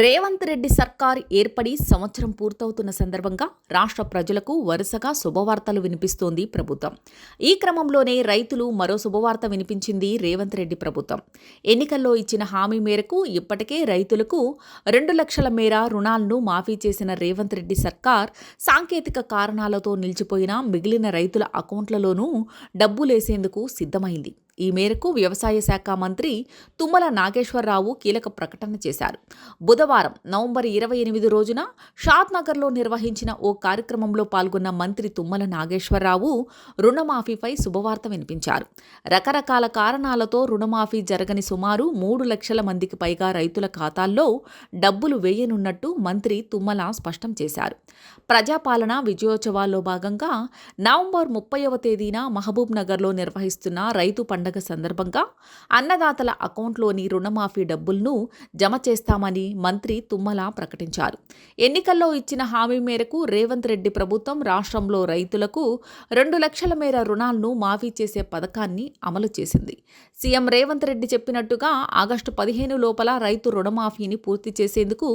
రేవంత్ రెడ్డి సర్కార్ ఏర్పడి సంవత్సరం పూర్తవుతున్న సందర్భంగా రాష్ట్ర ప్రజలకు వరుసగా శుభవార్తలు వినిపిస్తోంది ప్రభుత్వం. ఈ క్రమంలోనే రైతులు మరో శుభవార్త వినిపించింది రేవంత్ రెడ్డి ప్రభుత్వం. ఎన్నికల్లో ఇచ్చిన హామీ మేరకు ఇప్పటికే రైతులకు రెండు లక్షల మేర రుణాలను మాఫీ చేసిన రేవంత్ రెడ్డి సర్కార్ సాంకేతిక కారణాలతో నిలిచిపోయిన మిగిలిన రైతుల అకౌంట్లలోనూ డబ్బులేసేందుకు సిద్ధమైంది. ఈ మేరకు వ్యవసాయ శాఖ మంత్రి తుమ్మల నాగేశ్వరరావు కీలక ప్రకటన చేశారు. బుధవారం నవంబర్ ఇరవై ఎనిమిది రోజున షాద్నగర్లో నిర్వహించిన ఓ కార్యక్రమంలో పాల్గొన్న మంత్రి తుమ్మల నాగేశ్వరరావు రుణమాఫీపై శుభవార్త వినిపించారు. రకరకాల కారణాలతో రుణమాఫీ జరగని సుమారు మూడు లక్షల మందికి పైగా రైతుల ఖాతాల్లో డబ్బులు వేయనున్నట్టు మంత్రి తుమ్మల స్పష్టం చేశారు. ప్రజాపాలన విజయోత్సవాల్లో భాగంగా నవంబర్ ముప్పైవ తేదీన మహబూబ్ నగర్లో నిర్వహిస్తున్న రైతు పండుగ పండగ సందర్భంగా అన్నదాతల అకౌంట్లోని రుణమాఫీ డబ్బులను జమ చేస్తామని మంత్రి తుమ్మల ప్రకటించారు. ఎన్నికల్లో ఇచ్చిన హామీ మేరకు రేవంత్ రెడ్డి ప్రభుత్వం రాష్ట్రంలో రైతులకు రెండు లక్షల మేర రుణాలను మాఫీ చేసే పథకాన్ని అమలు చేసింది. సీఎం రేవంత్ రెడ్డి చెప్పినట్టుగా ఆగస్టు పదిహేను లోపల రైతు రుణమాఫీని పూర్తి చేసేందుకు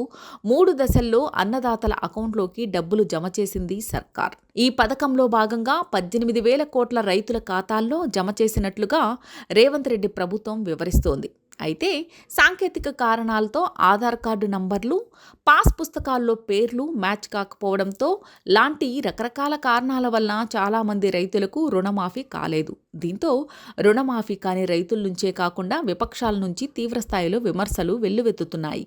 మూడు దశల్లో అన్నదాతల అకౌంట్లోకి డబ్బులు జమ చేసింది సర్కార్. ఈ పథకంలో భాగంగా పద్దెనిమిది వేల కోట్ల రైతుల ఖాతాల్లో జమ చేసినట్లుగా రేవంత్ రెడ్డి ప్రభుత్వం వివరిస్తోంది. అయితే సాంకేతిక కారణాలతో ఆధార్ కార్డు నంబర్లు పాస్ పుస్తకాల్లో పేర్లు మ్యాచ్ కాకపోవడంతో లాంటి రకరకాల కారణాల వలన చాలామంది రైతులకు రుణమాఫీ కాలేదు. దీంతో రుణమాఫీ కాని రైతుల నుంచే కాకుండా విపక్షాల నుంచి తీవ్రస్థాయిలో విమర్శలు వెల్లువెత్తుతున్నాయి.